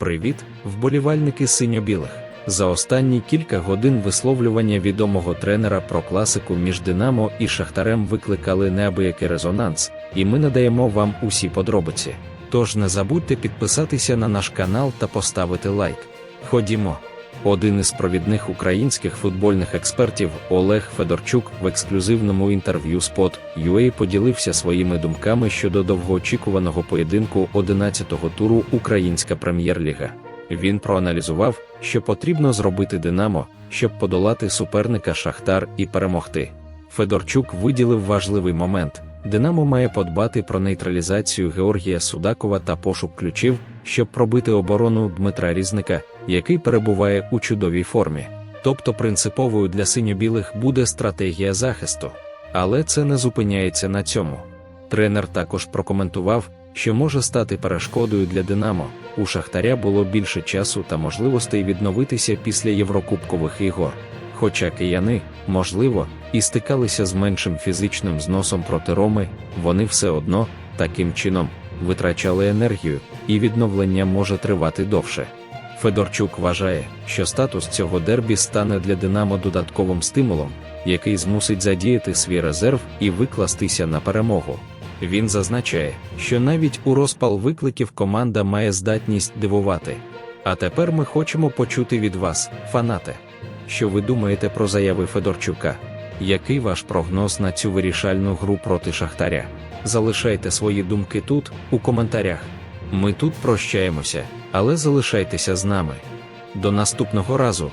Привіт, вболівальники синьо-білих. За останні кілька годин висловлювання відомого тренера про класику між Динамо і Шахтарем викликали неабиякий резонанс, і ми надаємо вам усі подробиці. Тож не забудьте підписатися на наш канал та поставити лайк. Ходімо. Один із провідних українських футбольних експертів Олег Федорчук в ексклюзивному інтерв'ю Spot.ua поділився своїми думками щодо довгоочікуваного поєдинку 11-го туру Українська прем'єр-ліга. Він проаналізував, що потрібно зробити Динамо, щоб подолати суперника Шахтар і перемогти. Федорчук виділив важливий момент. Динамо має подбати про нейтралізацію Георгія Судакова та пошук ключів, щоб пробити оборону Дмитра Різника, який перебуває у чудовій формі. Тобто принциповою для синьо-білих буде стратегія захисту. Але це не зупиняється на цьому. Тренер також прокоментував, що може стати перешкодою для Динамо. У Шахтаря було більше часу та можливостей відновитися після Єврокубкових ігор. Хоча кияни, можливо, і стикалися з меншим фізичним зносом проти Роми, вони все одно, таким чином, витрачали енергію, і відновлення може тривати довше. Федорчук вважає, що статус цього дербі стане для Динамо додатковим стимулом, який змусить задіяти свій резерв і викластися на перемогу. Він зазначає, що навіть у розпал викликів команда має здатність дивувати. А тепер ми хочемо почути від вас, фанати. Що ви думаєте про заяви Федорчука? Який ваш прогноз на цю вирішальну гру проти Шахтаря? Залишайте свої думки тут, у коментарях. Ми тут прощаємося, але залишайтеся з нами. До наступного разу.